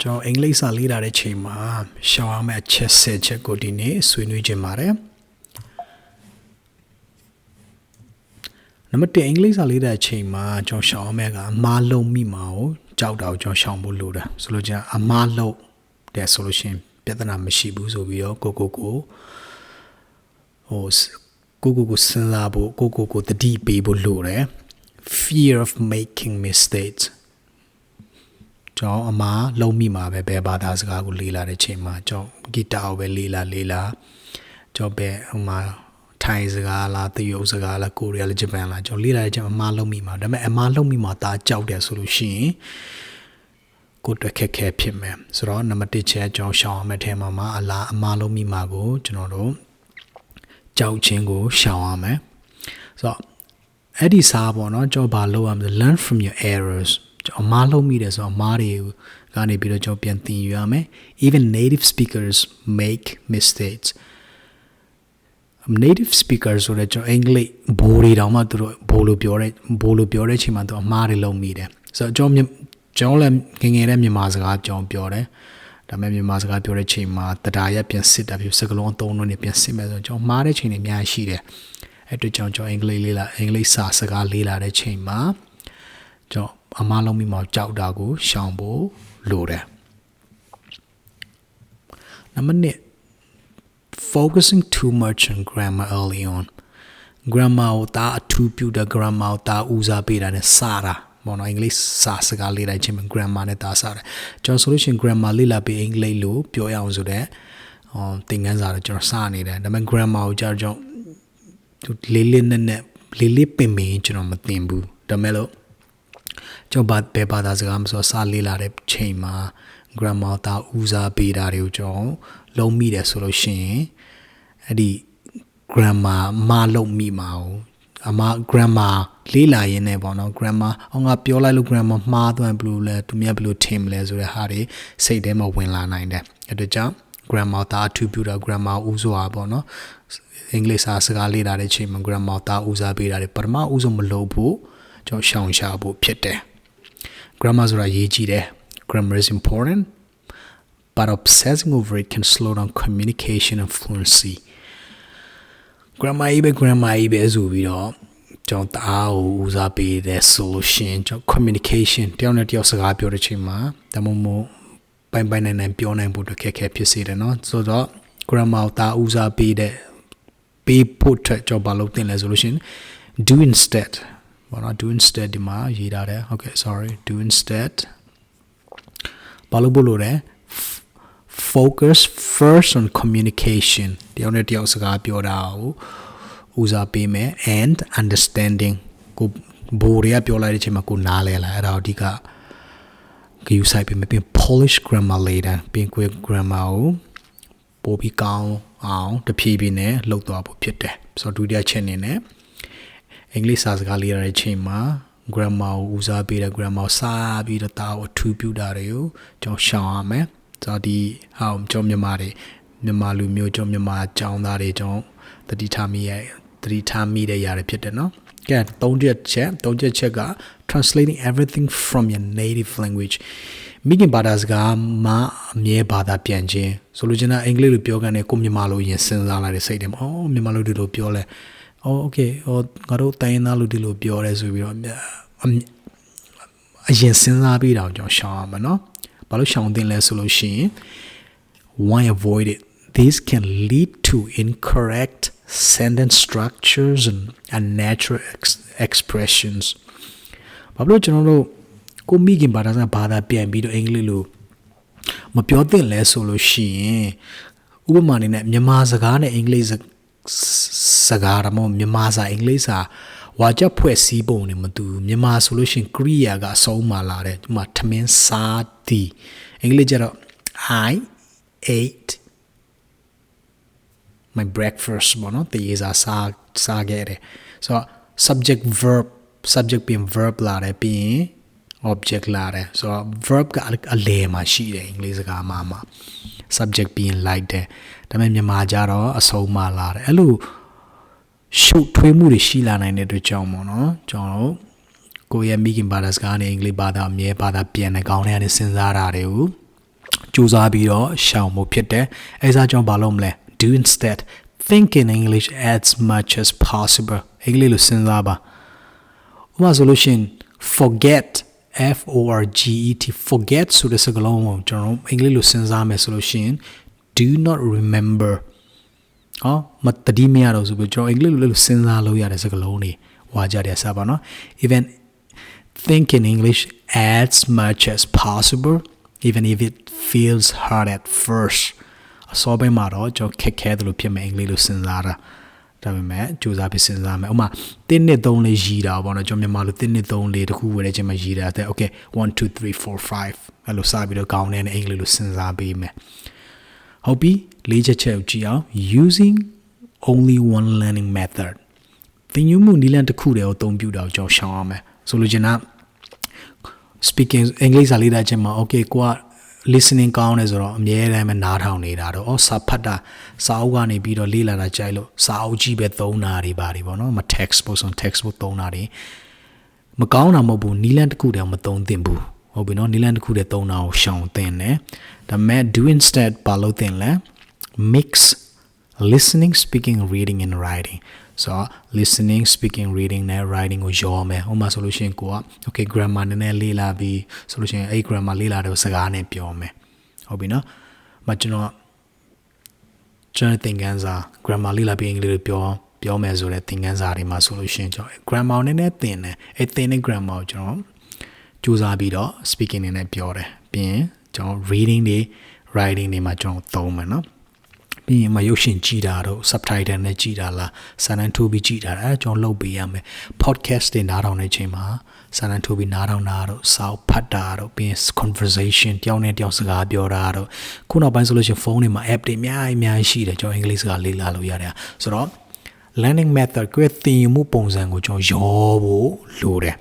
ကျွန်တော်အင်္ဂလိပ်စာလေ့လာတဲ့ချိန်မှာရှောင်းအောင်မဲ့အချက်၁၀ချက်ကိုဒီနေ့ဆွေးနွေးခြင်းပါတယ်နံပါတ်1အင်္ဂလိပ်စာလေ့လာတဲ့အချိန်မှာကျွန်တော်ရှောင်းအောင်မဲ့ကအမားလုံးမိမှာကိုကြောက်တာကိုကျွန်တော်ရှောင်ဖို့လိုတာဆိုလို့ချင်းအမားလုံးတဲ့ဆိုလို့ချင်းပြဿနာမရှိဘူးဆိုပြီးတော့ကိုကိုကိုဟိုကိုကိုကိုစဉ်းစားဖို့ကိုကိုကိုတတိပေးဖို့လိုတယ် fear of making mistakes ကျွန်တော်အမားလုံးမိမှာပဲဘယ်ဘာသာစကားကိုလေ့လာတဲ့ချိန်မှာကျွန်တော်ဂီတာကိုပဲလေ့လာလေ့လာကျွန်တော်ပဲဟိုမှာထိုင်စကားလားတရုတ်စကားလားကိုရီးယားလားဂျပန်လားကျွန်တော်လေ့လာတဲ့ချိန်မှာအမားလုံးမိမှာဒါပေမဲ့အမားလုံးမိမှာဒါကြောက်တယ်ဆိုလို့ရှိရင်ကိုယ်တက်ခက်ခဲဖြစ်မယ်ဆိုတော့နံပါတ်1ချက်ကျွန်တော်ရှောင်အောင်မဲ့ထဲမှာမှာအလားအမားလုံးမိမှာကိုကျွန်တော်တို့ကြောက်ခြင်းကိုရှောင်ရမယ်ဆိုတော့အဲ့ဒီစားပေါ့နော်ကျွန်တော်ဘာလုပ်ရမလဲ learn from your errors ကျွန်တော်အမားလုံးမိတယ်ဆိုတော့အမားတွေကနေပြီးတော့ကျွန်တော်ပြန်သင်ယူရမယ် even native speakers make mistakes native speaker ဆိုတော့ကျွန်တော်အင်္ဂလိပ်ဘိုးတွေတောင်မှသူတို့ဘိုးလိုပြောတဲ့ဘိုးလိုပြောတဲ့ချိန်မှာသူအမားတွေလုံးမိတယ်ဆိုတော့ကျွန်တော်ကျွန်တော်လည်းငငယ်တဲ့မြန်မာစကားကျွန်တော်ပြောတယ်ဒါပေမဲ့မြန်မာစကားပြောတဲ့ချိန်မှာတရားရက်ပြန်စစ်တာဖြစ်စကလုံးအသုံးလုံးတွေပြန်စစ်မယ်ဆိုတော့ကျွန်တော်မှားတဲ့ချိန်တွေအများကြီးရှိတယ်အဲ့တို့ကြောင့်ကျွန်တော်အင်္ဂလိပ်လေးလာအင်္ဂလိပ်စာစကားလေးလာတဲ့ချိန်မှာကျွန်တော် အမားလုံးမိမောင်ကြောက်တာကိုရှောင်ဖို့လိုတယ်နံပါတ်1 focusing too much on grammar early on grammar ကိုတာအထူးပြုတဲ့ grammar ကိုတာဦးစားပေးတာနဲ့စတာဘောနော်အင်္ဂလိပ်စာစကားလေ့လာခြင်းမှာ grammar နဲ့တာစတယ်ကျွန်တော်ဆိုလို့ရှိရင် grammar လေ့လာပြီးအင်္ဂလိပ်လို့ပြောရအောင်ဆိုတော့ဟောသင်ခန်းစာတော့ကျွန်တော်စနေတယ်ဒါပေမဲ့ grammar ကိုကြာကျွန်တော်လေးလေးနက်နက်လေးလေးပင်ပင်ကျွန်တော်မသင်ဘူးဒါမဲ့လို့ ကျွန်တော်ဘယ်ဘာသာစကားမဆိုစာလေ့လာတဲ့ချိန်မှာ grammar တာဦးစားပေးတာတွေကိုကျွန်တော်လုံးမိတယ်ဆိုလို့ရှိရင်အဲ့ဒီ grammar မလုံးမိမှာ哦အမ grammar လေးလာရင်းနဲ့ပေါ့နော် grammar အောင်ငါပြောလိုက်လို့ grammar မှားသွားဘယ်လိုလဲသူများဘယ်လိုထင်မလဲဆိုတဲ့ဟာတွေစိတ်ထဲမှာဝင်လာနိုင်တယ်အဲ့ဒါကြောင့် grammar တာအထူးပြုတာ grammar ဦးစွာပေါ့နော်အင်္ဂလိပ်စာစကားလေ့လာတဲ့ချိန်မှာ grammar တာဦးစားပေးတာတွေပထမဦးဆုံးမလုပ်ဖို့ကျွန်တော်ရှောင်ရှားဖို့ဖြစ်တယ် grammar ဆိုတာရေးကြည့်တယ် grammar is important but obsessing over it can slow down communication and fluency grammar ကြီးပဲ grammar ကြီးပဲဆိုပြီးတော့ကျွန်တော်တအားကိုဦးစားပေးတဲ့ solution ကျွန်တော် communication တယောက်နဲ့တယောက်စကားပြောတဲ့ချိန်မှာတမမို့ပိုင်ပိုင်နိုင်နိုင်ပြောနိုင်ဖို့အတွက်ခက်ခဲဖြစ်စေတယ်เนาะဆိုတော့ grammar ကိုတအားဦးစားပေးတဲ့ပေးဖို့အတွက်ကျွန်တော်ဘာလုပ်တင်လဲဆိုလို့ရှင် do instead ဘာလို့ do instead ဒီမှာရေးထားတယ် okay sorry do instead ဘာလို့ဖို့လို့လဲ focus first on communication တယောက်နဲ့တယောက်စကားပြောတာကိုဦးစားပေးမယ် and understanding ကိုဘိုးတွေကပြောလိုက်တဲ့အချိန်မှာကိုနားလဲလာအဲ့ဒါအဓိကဂယူဆိုင်ပြီးမပြင် polish grammar later ပြင်ကွေ grammar ကိုပို့ပြီးကောင်းအောင်တဖြည်းဖြည်းနဲ့လှုပ်သွားဖို့ဖြစ်တယ်ဆိုတော့ဒုတိယချက်အနေနဲ့ အင်္ဂလိပ်စာစကားလေးရတဲ့အချိန်မှာ grammar ကိုဦးစားပေးတဲ့ grammar စာပြီးတော့တာကိုအထူးပြုတာတွေကိုကျွန်တော်ရှောင်ရမယ်ဆိုတော့ဒီဟောင်းကျွန်တော်မြန်မာတွေမြန်မာလူမျိုးကျွန်တော်မြန်မာចောင်းသားတွေကျွန်တော်တတိထားမိရဲ့တတိထားမိတဲ့ຢာတွေဖြစ်တယ်နော်ကဲသုံးချက်ချက်သုံးချက်ချက်က translating everything from your native language မိခင်ဘာသာစကားမှာအမြဲဘာသာပြန်ခြင်းဆိုလိုချင်တာအင်္ဂလိပ်လိုပြောကန်တဲ့ကိုမြန်မာလိုရင်စဉ်းစားလာတဲ့စိတ်တွေမှာအော်မြန်မာလိုဒီလိုပြောလဲ အော်โอเคဟောငါတို့တိုင်းရင်းသားလိုဒီလိုပြောရဲဆိုပြီးတော့အရင်စဉ်းစားပြီးတော့ကျွန်တော်ရှောင်းရမှာနော်ဘာလို့ရှောင်တင်လဲဆိုလို့ရှိရင် why avoid it this can lead to incorrect sentence structures and unnatural ex expressions ဘာလို့ကျွန်တော်တို့ကိုမိခင်ဘာသာစကားဘာသာပြန်ပြီးတော့အင်္ဂလိပ်လိုမပြောသင့်လဲဆိုလို့ရှိရင်ဥပမာအနေနဲ့မြန်မာစကားနဲ့အင်္ဂလိပ် စကားတော့မြန်မာစာအင်္ဂလိပ်စာဝါကြဖွဲ့စည်းပုံတွေမတူမြန်မာဆိုလို့ရှိရင်ကရိယာကအဆုံးမှလာတယ်ဒီမှာထမင်းစားသည်အင်္ဂလိပ်ကျတော့ I ate my breakfast ဘောနော်တရေစာစားစားခဲ့တယ်ဆိုတော့ subject verb subject ပြင် verb လာတယ်ပြီးရင် object လာတယ်ဆိုတော့ verb ကအလဲမှာရှိတယ်အင်္ဂလိပ်စကားမှာမှာ subject ပြီးရင် like တယ်ဒါပေမဲ့မြန်မာကြတော့အဆုံးမှလာတယ်အဲ့လိုရှုပ်ထွေးမှုတွေရှိလာနိုင်တဲ့အတွက်ကြောင့်ပေါ့နော်ကျွန်တော်တို့ကိုယ့်ရဲ့မိခင်ဘာသာစကားနဲ့အင်္ဂလိပ်ဘာသာအမြဲဘာသာပြန်တဲ့ကောင်းတဲ့အနေစဉ်းစားတာတွေကိုကြိုးစားပြီးတော့ရှောင်ဖို့ဖြစ်တယ်အဲဒါကြောင့်ဘာလုပ်မလဲ do instead think in english as much as possible အင်္ဂလိပ်လိုစဉ်းစားပါဥပမာဆိုလို့ရှိရင် forget f o r g e t forget ဆိုတဲ့စကားလုံးကိုကျွန်တော်အင်္ဂလိပ်လိုစဉ်းစားမယ်ဆိုလို့ရှိရင် do not remember ဟောမတတိမရတော့ဆိုပြီးကျွန်တော်အင်္ဂလိပ်လိုစဉ်းစားလို့ရတဲ့စကားလုံးတွေဝါကြတယ်စပါနော် even think in english as much as possible even if it feels hard at first အစောပိုင်းမှာတော့ကျွန်တော်ခက်ခဲတယ်လို့ဖြစ်မယ်အင်္ဂလိပ်လိုစဉ်းစားတာ ဒါပေမဲ့စူးစမ်းပြီးစဉ်းစားမယ်ဥမာတင်းနှစ်သုံးလေးရည်တာပေါ့နော်ကျွန်တော်မြန်မာလိုတင်းနှစ်သုံးလေးတခုဝယ်တဲ့ချိန်မှာရည်တာတဲ့ okay 1 2 3 4 5အဲ့လိုစပြီးတော့ခေါင်းထဲနဲ့အင်္ဂလိပ်လိုစဉ်းစားပေးမယ်ဟုတ်ပြီလေးချက်ချက်ကြည့်အောင် using only one learning method သင်ယူမှုနည်းလမ်းတစ်ခုတည်းကိုအသုံးပြုတာကိုကျွန်တော်ရှောင်ရမယ်ဆိုလိုချင်တာ speaking အင်္ဂလိပ်စာလေးတာချင်းမှာ okay ကိုက listening ကောင်းတယ်ဆိုတော့အမြဲတမ်းပဲနားထောင်နေတာတော့ဩစာဖတ်တာစာအုပ်ကနေပြီးတော့လေ့လာတာကြိုက်လို့စာအုပ်ကြီးပဲသုံးတာတွေပါတွေပေါ့နော်မ text ပို့ဆို text ပို့သုံးတာတွေမကောင်းတာမဟုတ်ဘူးနီလန်တစ်ခုတည်းမသုံးသင့်ဘူးဟုတ်ပြီနော်နီလန်တစ်ခုတည်းသုံးတာကိုရှောင်သင့်တယ်ဒါပေမဲ့ do instead ဘာလို့သင့်လဲ mix listening speaking reading and writing ဆိုတော့ listening speaking reading နဲ့ writing ကိုရောမယ်ဥပမာဆိုလို့ရှိရင်ကိုက okay grammar နည်းနည်းလေ့လာပြီးဆိုလို့ရှိရင်အဲ့ grammar လေ့လာတဲ့စကားနဲ့ပြောမယ်ဟုတ်ပြီနော်မကျွန်တော်ကျွန်တော်သင်ခန်းစာ grammar လေ့လာပြီးအင်္ဂလိပ်လိုပြောပြောမယ်ဆိုတဲ့သင်ခန်းစာတွေမှာဆိုလို့ရှိရင်ကျွန်တော် grammar နည်းနည်းသင်တယ်အဲ့သင်တဲ့ grammar ကိုကျွန်တော်စူးစမ်းပြီးတော့ speaking နည်းနည်းပြောတယ်ပြီးရင်ကျွန်တော် reading တွေ writing တွေမှာကျွန်တော်သုံးမယ်နော် ပြီးရင်မရုပ်ရှင်ကြည့်တာတော့ subtitle နဲ့ကြည့်တာလားစာတန်းထိုးပြီးကြည့်တာအဲကျွန်တော်လုပ်ပေးရမယ် podcast တွေနားထောင်တဲ့အချိန်မှာစာတန်းထိုးပြီးနားထောင်တာတော့စာအုပ်ဖတ်တာတော့ပြီးရင် conversation တယောက်နဲ့တယောက်စကားပြောတာတော့ခုနောက်ပိုင်းဆိုလို့ရှိရင်ဖုန်းတွေမှာ app တွေအများကြီးအများကြီးရှိတယ်ကျွန်တော်အင်္ဂလိပ်စကားလေ့လာလို့ရတယ်ဆိုတော့ learning method ကိုသင်ယူမှုပုံစံကိုကျွန်တော်ရောဖို့လိုတယ်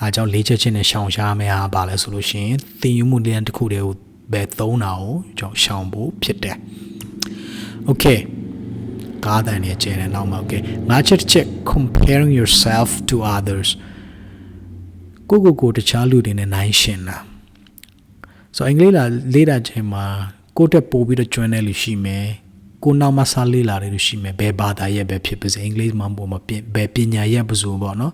အားကြောင့်လေးချက်ချင်းနဲ့ရှောင်ရှားမယ်ဟာပါလဲဆိုလို့ရှိရင်သင်ယူမှုတရားတစ်ခုတည်းကိုပဲသုံးတာကိုကျွန်တော်ရှောင်ဖို့ဖြစ်တယ် okay ကားတန်နေကျဲတယ်နောက်မှာ okay ငါချက်တစ်ချက် comparing yourself to others ကိုကိုကိုတခြားလူတွေနဲ့နိုင်ရှင်တာဆိုအင်္ဂလိပ်လာလေးတာချိန်မှာကိုတက်ပို့ပြီးတော့ကျွမ်းတဲ့လူရှိမယ်ကိုနောက်မှစားလေးလာတဲ့လူရှိမယ်ဘယ်ဘာသာရဲ့ပဲဖြစ်ပါစေအင်္ဂလိပ်မှာပုံမှာဘယ်ပညာရဲ့ပစုပေါ့နော်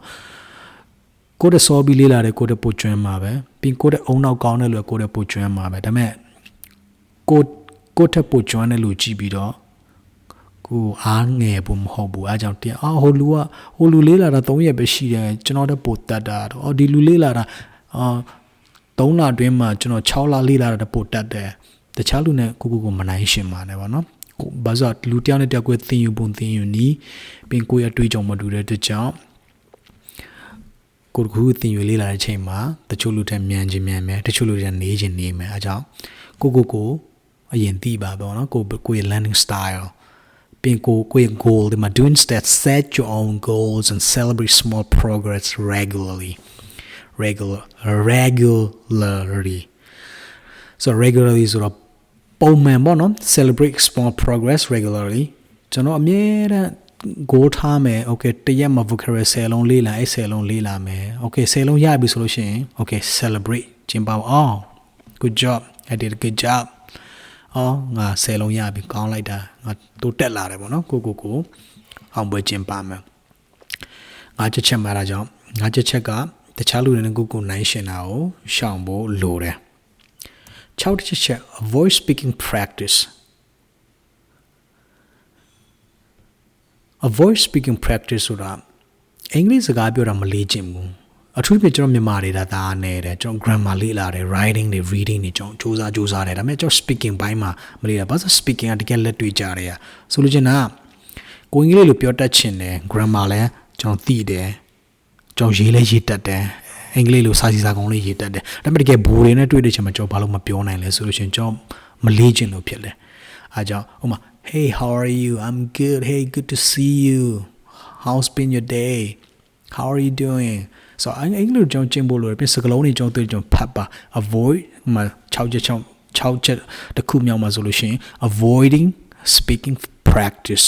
ကိုတက်စောပြီးလေးလာတဲ့ကိုတက်ပို့ကျွမ်းမှာပဲပြီးကိုတက်အုံနောက်ကောင်းတဲ့လူကကိုတက်ပို့ကျွမ်းမှာပဲဒါပေမဲ့ကို ကိုတက်ပို့ကျွမ်းတဲ့လူကြည့်ပြီးတော့ကိုအားငယ်ဖို့မဟုတ်ဘူးအဲကြောင့်တင်အော်ဟိုလူကဟိုလူလေးလာတာ3ရက်ပဲရှိတယ်ကျွန်တော်တက်ပို့တတ်တာတော့အော်ဒီလူလေးလာတာအာ3လအတွင်းမှာကျွန်တော်6လလေးလာတာပို့တတ်တယ်တခြားလူနဲ့ကိုကိုကိုမနိုင်ရှင်ပါနဲ့ဗောနော်ကိုဘာသာလူတယောက်နဲ့တယောက်ကိုသင်ယူပုံသင်ယူနီးပြင်ကိုရတွေးကြုံမတူတဲ့တကြောင်ကိုကူသင်ယူလေးလာတဲ့ချိန်မှာတချို့လူတွေမြန်ချင်းမြန်မယ်တချို့လူတွေနေချင်းနေမယ်အဲကြောင့်ကိုကိုကို အရင်သိပါဗောနော်ကိုကိုရဲ့ learning style ပြင်ကိုကိုယ့် goal ဒီမှာ do instead set your own goals and celebrate small progress regularly regular regularly so regularly ဆိုတော့ပုံမှန်ပေါ့နော် celebrate small progress regularly ကျွန်တော်အမြဲတမ်း goal ထားမယ် okay တရက်မှာ vocabulary 10လုံးလေးလာအဲ့10လုံးလေးလာမယ် okay 10လုံးရပြီဆိုလို့ရှိရင် okay celebrate ကျင်းပါအောင် good job i did a good job အော်ငါ10လုံးရပြီကောင်းလိုက်တာငါတိုးတက်လာတယ်ပေါ့နော်ကိုကိုကိုအောင်ပွဲကျင်းပါမယ်ငါချက်ချက်မှာဒါကြောင့်ငါချက်ချက်ကတခြားလူတွေနဲ့ကိုကိုနိုင်ရှင်တာကိုရှောင်ဖို့လိုတယ်6ချက်ချက် avoid speaking practice avoid speaking practice ဆိုတာအင်္ဂလိပ်စကားပြောတာမလေးကျင်ဘူး အထူးသဖြင့်ကျွန်တော်မြန်မာတွေဒါသာနေတယ်ကျွန်တော် grammar လေ့လာတယ် writing တွေ reading တွေကျွန်တော်စူးစမ်းစူးစမ်းတယ်ဒါပေမဲ့ကျွန်တော် speaking ဘိုင်းမှာမလေ့လာဘာလို့ speaking ကတကယ်လက်တွေ့ကြတယ်อ่ะဆိုလို့ချင်တာကိုအင်္ဂလိပ်လိုပြောတတ်ချင်တယ် grammar လည်းကျွန်တော်သိတယ်ကျွန်တော်ရေးလဲရေးတတ်တယ်အင်္ဂလိပ်လိုစာစီစာကုံလေးရေးတတ်တယ်ဒါပေမဲ့တကယ်ဘူတွေနဲ့တွေ့တဲ့ချိန်မှာကျွန်တော်ဘာလို့မပြောနိုင်လဲဆိုလို့ရှင်ကျွန်တော်မလေးချင်လို့ဖြစ်တယ်အားကြောင့်ဥမာ hey how are you i'm good hey good to see you how's been your day how are you doing ဆိုတော့အင်္ဂလိပ်ကျွန်တော်ကျင့်ဖို့လိုတယ်ပြင်စကလုံးတွေကျွန်တော်တွေ့ကျွန်တော်ဖတ်ပါ avoid မှာ6ချက်6 6ချက်တစ်ခုမြောက်မှာဆိုလို့ရှိရင် avoiding speaking practice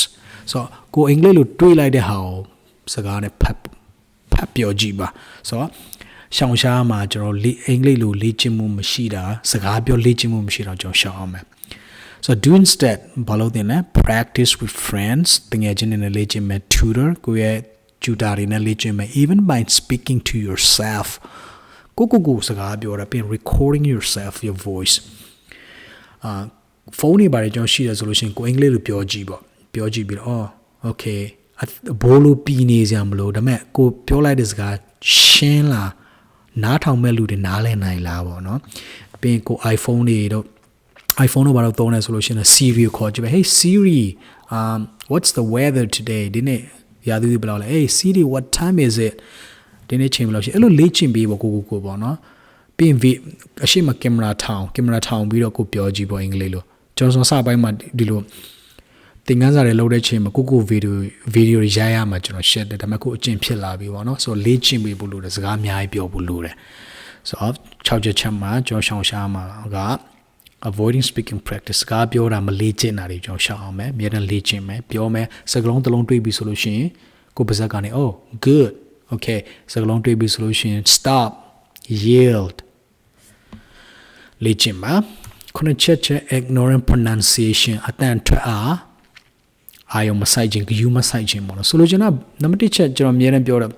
ဆိုတော့ကိုအင်္ဂလိပ်လိုတွေးလိုက်တဲ့ဟာကိုစကားနဲ့ဖတ်ဖတ်ပြောကြည့်ပါဆိုတော့ရှောင်ရှားမှာကျွန်တော်လေအင်္ဂလိပ်လိုလေ့ကျင့်မှုမရှိတာစကားပြောလေ့ကျင့်မှုမရှိတော့ကျွန်တော်ရှောင်အောင်မယ် so do instead ဘာလို့တင်လဲ practice with friends တကယ်ချင်းနဲ့လေ့ကျင့်မယ် tutor ကိုယ့်ရဲ့ tutor တွေနဲ့လေ့ကျင့်မယ် even by speaking to yourself ကိုကိုကိုစကားပြောတာပြင် recording yourself your voice အာဖုန်းတွေပါတယ်ကျွန်တော်ရှိတယ်ဆိုလို့ရှိရင်ကိုအင်္ဂလိပ်လိုပြောကြည့်ပေါ့ပြောကြည့်ပြီးတော့အော် okay ဘိုးလိုပြီးနေစရာမလိုဒါပေမဲ့ကိုပြောလိုက်တဲ့စကားရှင်းလားနားထောင်မဲ့လူတွေနားလည်နိုင်လားပေါ့နော်ပြီးရင်ကို iPhone တွေတော့ iPhone တော့ဘာလို့သုံးလဲဆိုလို့ရှိရင် Siri ကိုခေါ်ကြည့်ပဲ Hey Siri um what's the weather today ဒီနေ့ ရာသီဘယ်လောက်လဲ Hey Siri what time is it ဒီနေ့ချိန်ဘယ်လောက်ရှိအဲ့လိုလေ့ကျင့်ပေးပေါ့ကိုကိုကိုပေါ့နော်ပြီးရင်အရှိမကင်မရာထောင်ကင်မရာထောင်ပြီးတော့ကိုပြောကြည့်ပေါ့အင်္ဂလိပ်လိုကျွန်တော်စပိုင်းမှာဒီလိုသင်ခန်းစာတွေလုပ်တဲ့ချိန်မှာကိုကိုဗီဒီယိုဗီဒီယိုတွေရိုက်ရမှာကျွန်တော်ရှက်တယ်ဒါပေမဲ့ကိုအကျင့်ဖြစ်လာပြီပေါ့နော်ဆိုတော့လေ့ကျင့်ပေးဖို့လိုတယ်စကားအများကြီးပြောဖို့လိုတယ်ဆိုတော့6ချက်ချက်မှာကျွန်တော်ရှောင်ရှားမှာက avoiding speaking practice ကပြောတာမလေ့ကျင့်တာတွေကျွန်တော်ရှောင်အောင်မယ်အများနဲ့လေ့ကျင့်မယ်ပြောမယ်စကားလုံးတစ်လုံးတွေးပြီးဆိုလို့ရှိရင်ကိုပါဇက်ကနေ oh good okay စကားလုံးတွေးပြီးဆိုလို့ရှိရင် stop yield လေ့ကျင့်ပါခုနချက်ချက် ignorant pronunciation အတန်ထွက်အားအာယုံမဆိုင်ခြင်းဂယူမဆိုင်ခြင်းပေါ့နော်ဆိုလိုချင်တာနံပါတ်1ချက်ကျွန်တော်အများနဲ့ပြောတာ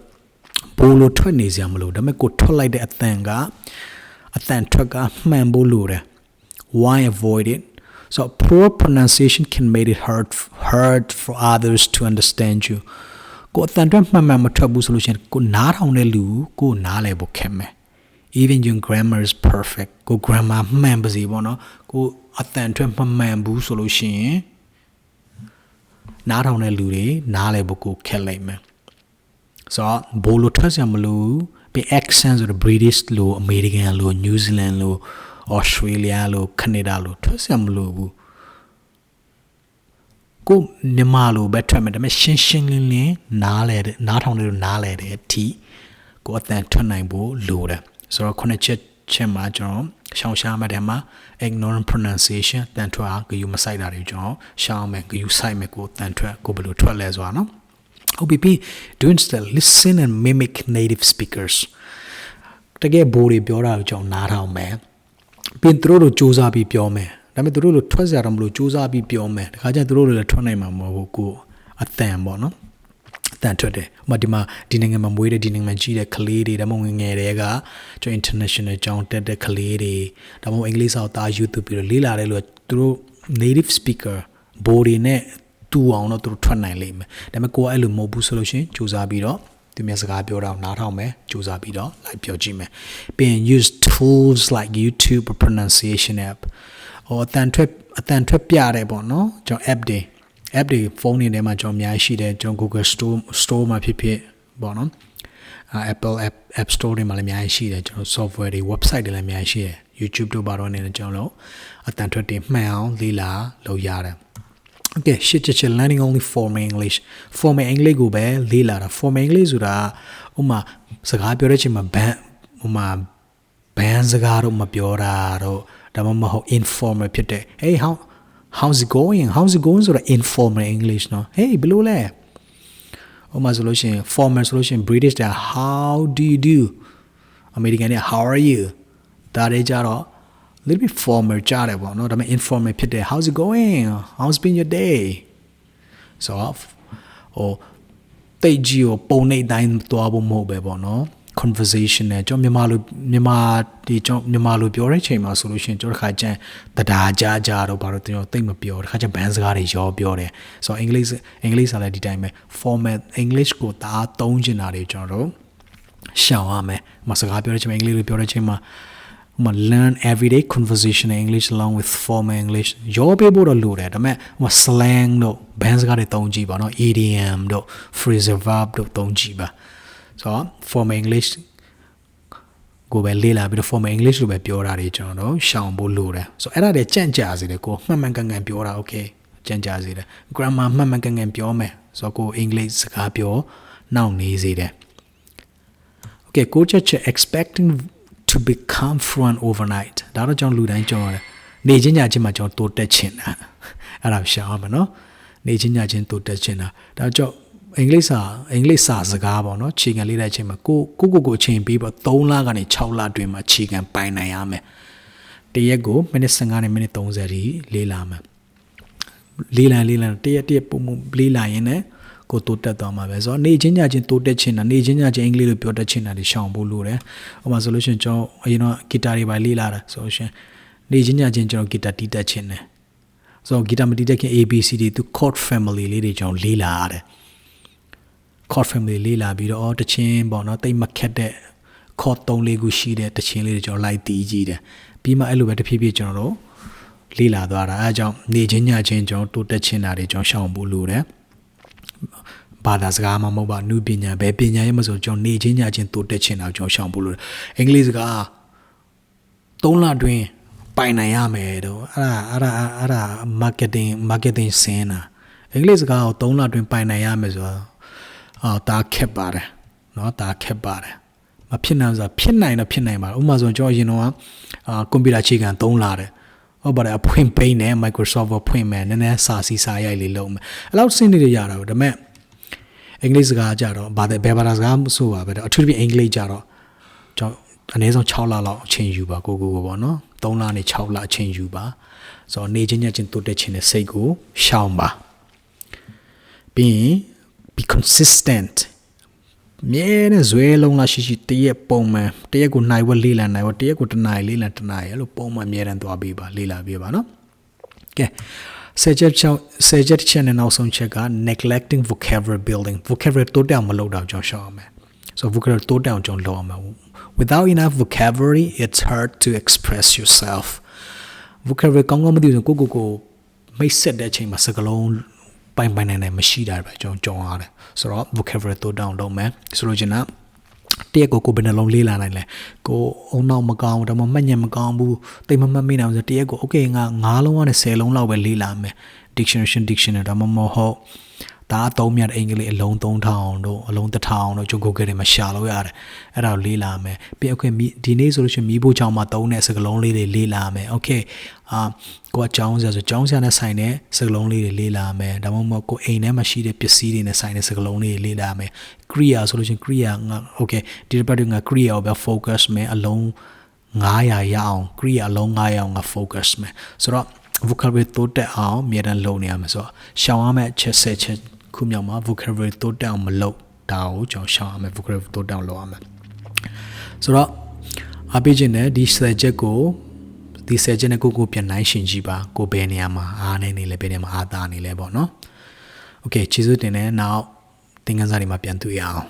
ဘိုးလိုထွက်နေစရာမလိုဒါပေမဲ့ကိုထွက်လိုက်တဲ့အတန်ကအတန်ထွက်ကမှန်ဖို့လိုတယ် why avoid it so poor pronunciation can make it hard hard for others to understand you ကိုအတန်ထွက်မှန်မှန်မထွက်ဘူးဆိုလို့ရှိရင်ကိုနားထောင်တဲ့လူကိုနားလည်ဖို့ခက်မယ် even your grammar is perfect ကို grammar မှန်ပါစေပေါ့နော်ကိုအတန်ထွက်မမှန်ဘူးဆိုလို့ရှိရင်နားထောင်တဲ့လူတွေနားလည်ဖို့ကိုခက်လိုက်မယ်ဆိုတော့ဘိုးလိုထွက်စရာမလိုပြီး accent ဆိုတော့ British လို American လို New Zealand လို Australia လို Canada လိုထွက်စရာမလိုဘူးကိုမြန်မာလိုပဲထွက်မယ်ဒါပေမဲ့ရှင်းရှင်းလင်းလင်းနားလဲနားထောင်တယ်လို့နားလဲတယ်အထိကိုအတန်ထွက်နိုင်ဖို့လိုတယ်ဆိုတော့ခုနှစ်ချက်ချက်မှာကျွန်တော်ရှောင်ရှားမှတ်တယ်မှာ ignorant pronunciation တန်ထွက်ဂယူမဆိုင်တာတွေကျွန်တော်ရှောင်မယ်ဂယူဆိုင်မယ်ကိုတန်ထွက်ကိုဘယ်လိုထွက်လဲဆိုတာနော်ဟုတ်ပြီ do instead listen and mimic native speakers တကယ်ဘိုးတွေပြောတာကိုကျွန်တော်နားထောင်မယ် ပြီးသူတို့တို့စူးစမ်းပြီးပြောမယ်ဒါပေမဲ့သူတို့တို့ထွက်စရာတော့မလို့စူးစမ်းပြီးပြောမယ်တခါကျရင်သူတို့တို့လည်းထွက်နိုင်မှာမဟုတ်ဘူးကိုအတန်ပေါ့နော်အတန်ထွက်တယ်။ဥပမာဒီမှာဒီနိုင်ငံမှာမွေးတဲ့ဒီနိုင်ငံမှာကြီးတဲ့ကလေးတွေဒါမှမဟုတ်ငယ်တွေကကျွန်တော် international ကြောင်းတက်တဲ့ကလေးတွေဒါမှမဟုတ်အင်္ဂလိပ်စာကိုသား YouTube ပြီးတော့လေ့လာတယ်လို့သူတို့ native speaker ဘိုးတွေနဲ့တူအောင်တော့သူတို့ထွက်နိုင်လိမ့်မယ်။ဒါပေမဲ့ကိုကအဲ့လိုမဟုတ်ဘူးဆိုလို့ရှိရင်စူးစမ်းပြီးတော့ သူများစကားပြောတာနားထောင်မယ်စူးစမ်းပြီးတော့ like ပြောကြည့်မယ်။ပြီးရင် use tools like YouTube pronunciation app ဟိုအတန်ထွက်အတန်ထွက်ပြတယ်ပေါ့နော်ကျွန်တော် app တွေ app တွေဖုန်းတွေထဲမှာကျွန်တော်အများကြီးရှိတယ်ကျွန်တော် Google Store Store မှာဖြစ်ဖြစ်ပေါ့နော် Apple App App Store တွေမှာလည်းအများကြီးရှိတယ်ကျွန်တော် software တွေ website တွေလည်းအများကြီးရှိတယ် YouTube တို့ဘာတော့နေတယ်ကျွန်တော်တို့အတန်ထွက်တွေမှန်အောင်လေ့လာလုပ်ရတယ် Okay ရှစ်ချက်ချက် learning only formal English formal English ကိုပဲလေ့လာတာ formal English ဆိုတာဥမာစကားပြောတဲ့အချိန်မှာဘန်ဥမာဘန်စကားတော့မပြောတာတော့ဒါမှမဟုတ် informal ဖြစ်တဲ့ hey how how's it going how's it going ဆိုတာ informal english เนาะ hey ဘယ်လိုလဲဟိုမှာဆိုလို့ရှိရင် formal ဆိုလို့ရှိရင် british တာ how do you do american เนี่ย how are you ဒါတွေကြတော့ little bit formal ကြားတယ်ပေါ့နော်ဒါပေမဲ့ informal ဖြစ်တယ် how's it going how's been your day so off ဟိုတိတ်ကြီးကိုပုံနှိပ်တိုင်းသွားဖို့မဟုတ်ပဲပေါ့နော် conversation နဲ့ကျွန်တော်မြန်မာလိုမြန်မာဒီကျွန်တော်မြန်မာလိုပြောတဲ့ချိန်မှာဆိုလို့ရှိရင်ကျွန်တော်တစ်ခါကျန်တဒါကြကြတော့ဘာလို့ကျွန်တော်တိတ်မပြောတစ်ခါကျန်ဘန်းစကားတွေရောပြောတယ်ဆိုတော့အင်္ဂလိပ်အင်္ဂလိပ်စာလည်းဒီတိုင်းပဲ format english ကိုဒါသုံးချင်တာတွေကျွန်တော်တို့ရှောင်ရမယ်။မစကားပြောတဲ့ချိန်မှာအင်္ဂလိပ်လိုပြောတဲ့ချိန်မှာ မ learn everyday conversation in English along with formal English ရောပေးဖို့တော့လိုတယ်ဒါပေမဲ့ဟို slang တို့ဘန်းစကားတွေသုံးကြည့်ပါနော် idiom တို့ phrasal verb တို့သုံးကြည့်ပါဆိုတော့ formal english ကိုပဲလေ့လာပြီးတော့ formal english လိုပဲပြောတာတွေကျွန်တော်တို့ရှောင်ဖို့လိုတယ်ဆိုတော့အဲ့ဒါတွေကြန့်ကြာစေတယ်ကိုမှန်မှန်ကန်ကန်ပြောတာ okay ကြန့်ကြာစေတယ် grammar မှန်မှန်ကန်ကန်ပြောမယ်ဆိုတော့ကို english စကားပြောနောက်နေစေတယ် okay ကိုချက်ချက် expecting to become fluent overnight ဒါတော့ကျွန်တော်လူတိုင်းကြော်ရတယ်နေချင်းညချင်းမှာကျွန်တော်တိုးတက်ချင်တာအဲ့ဒါရှောင်ရမှာနော်နေချင်းညချင်းတိုးတက်ချင်တာဒါကြောင့်အင်္ဂလိပ်စာအင်္ဂလိပ်စာစကားပေါ့နော်ခြေခံလေးတဲ့အချိန်မှာကိုကိုကိုကိုအချိန်ပေးပေါ့3လကနေ6လအတွင်းမှာခြေခံပိုင်နိုင်ရမယ်တရက်ကိုမိနစ်15နဲ့မိနစ်30ထိလေးလာမယ်လေးလံလေးလံတရက်တရက်ပုံပုံလေးလာရင်လည်း ကိုတိုးတက်သွားမှာပဲဆိုတော့နေချင်းညချင်းတိုးတက်ချင်တာနေချင်းညချင်းအင်္ဂလိပ်လိုပြောတတ်ချင်တာတွေရှောင်ဖို့လိုတယ်။ဥပမာဆိုလို့ရှိရင်ကျွန်တော်အရင်တော့ဂီတာတွေပါလေးလာတာဆိုလို့ရှိရင်နေချင်းညချင်းကျွန်တော်ဂီတာတီးတတ်ချင်တယ်။ဆိုတော့ဂီတာမတီးတတ်ခင် ABC တွေသူ chord family လေးတွေကျွန်တော်လေးလာရတယ်။ chord family လေးလာပြီးတော့အော်တချင်းပေါ့နော်တိတ်မခက်တဲ့ chord 3လေးခုရှိတဲ့တချင်းလေးတွေကျွန်တော်လိုက်တီးကြည့်တယ်။ပြီးမှအဲ့လိုပဲတဖြည်းဖြည်းကျွန်တော်တို့လေးလာသွားတာအဲအကြောင်းနေချင်းညချင်းကျွန်တော်တိုးတက်ချင်တာတွေကျွန်တော်ရှောင်ဖို့လိုတယ်။ ဘာသာစကားမှမဟုတ်ပါနုပညာပဲပညာရဲ့မဆိုကျွန်တော်နေချင်းညချင်းတိုးတက်ချင်တာကျွန်တော်ရှောင်ဖို့လို့အင်္ဂလိပ်စကား3လတွင်းပိုင်နိုင်ရမယ်တော့အဲ့ဒါအဲ့ဒါအဲ့ဒါ marketing marketing စင်းတာအင်္ဂလိပ်စကားကို3လတွင်းပိုင်နိုင်ရမယ်ဆိုတော့အော်ဒါခက်ပါတယ်နော်ဒါခက်ပါတယ်မဖြစ်နိုင်ဆိုတာဖြစ်နိုင်တော့ဖြစ်နိုင်ပါတော့ဥပမာဆိုကျွန်တော်အရင်တော့အာကွန်ပျူတာခြေခံ3လတဲ့ဟုတ်ပါတယ်အဖွင့်ပိန်းနဲ့ Microsoft ဖွင့်မယ်နည်းနည်းစာစီစာရိုက်လေးလုပ်မယ်အဲ့လောက်စဉ်းနေရတာဒါပေမဲ့ အင်္ဂလိပ်စကားကြတော့ဘာတဲ့ဘယ်ဘာသာစကားမဆိုပါပဲအထူးသဖြင့်အင်္ဂလိပ်ကြတော့ကျွန်တော်အနည်းဆုံး6လလောက်အချိန်ယူပါကိုကိုကိုပေါ့နော်3လနဲ့6လအချိန်ယူပါဆိုတော့နေချင်းညချင်းတိုးတက်ခြင်းနဲ့စိတ်ကိုရှောင်ပါပြီးရင် be consistent မြဲတဲ့ဇွဲလုံးလားရှိရှိတရက်ပုံမှန်တရက်ကိုနိုင်ဝက်လေးလံနိုင်ဝက်တရက်ကိုတနိုင်လေးလံတနိုင်အဲ့လိုပုံမှန်မြဲတမ်းသွားပေးပါလေးလာပေးပါနော်ကဲ ဆယ်ချက်ချောင်းဆယ်ချက်ချက်နဲ့နောက်ဆုံးချက်က neglecting vocabulary building vocabulary တိုးတက်မလုပ်တော့ကြောင်းရှောင်းအောင်မယ် so vocabulary တိုးတက်အောင်ကြောင်းလုပ်အောင်မယ် without enough vocabulary it's hard to express yourself vocabulary ကောင်းကောင်းမသိဘူးကိုကိုကိုမိတ်ဆက်တဲ့အချိန်မှာစကားလုံးပိုင်ပိုင်နိုင်နိုင်မရှိတာပဲကျွန်တော်ကြောင်းရတယ်ဆိုတော့ vocabulary တိုးတက်အောင်လုပ်မယ်ဆိုလို့ချင်တာ တရက်ကိုကိုဘယ်နှလုံးလေးလာနိုင်လဲကိုအုံနောက်မကောင်းဒါမှမှတ်ညံမကောင်းဘူးတိတ်မမှတ်မိနိုင်ဘူးဆိုတရက်ကို okay ငါ9လုံးကနေ10လုံးလောက်ပဲလေးလာမယ် dictionary dictionary ဒါမှမဟုတ်ဒါအသုံးမြတ်အင်္ဂလိပ်အလုံး3000တို့အလုံး1000တို့ကျွန် Google ထဲမှာရှာလို့ရတယ်အဲ့ဒါကိုလေးလာမယ်ပြီးအခုဒီနေ့ဆိုလို့ရှိရင်မီးဖို့ချောင်းမှာသုံးတဲ့စကလုံးလေးတွေလေးလာမယ် okay အာကိုကကျောင်းဆရာဆိုကျောင်းဆရာနဲ့ဆိုင်တဲ့စကလုံးလေးတွေလေးလာမယ်ဒါမှမဟုတ်ကိုအိမ်ထဲမှာရှိတဲ့ပစ္စည်းတွေနဲ့ဆိုင်တဲ့စကလုံးလေးတွေလေးလာမယ် Kriya ဆိုလို့ရှိရင် Kriya ငါ okay ဒီတစ်ပတ်ကငါ Kriya ကိုပဲ focus မယ်အလုံး900ရအောင် Kriya အလုံး900အောင်ငါ focus မယ်ဆိုတော့ vocabulary တိုးတက်အောင်အများတန်းလုပ်နေရမယ်ဆိုတော့ရှောင်ရမယ့်ချက်ဆက်ချက်ခုမြောက်မှာ vocabulary တိုးတက်အောင်မလုပ်ဒါကိုကျွန်တော်ရှောင်ရမယ် vocabulary တိုးတက်အောင်လုပ်ရမယ်ဆိုတော့အပေးခြင်းနဲ့ဒီဆယ်ချက်ကို ဒီဆယ်ချက်နဲ့ကိုကိုပြန်နိုင်ရှင်ကြည့်ပါကိုဘယ်နေရာမှာအားနေနေလဲဘယ်နေရာမှာအားသာနေလဲပေါ့နော်โอเคကျေးဇူးတင်တယ်နောက်သင်ခန်းစာတွေမှာပြန်တွေ့ရအောင်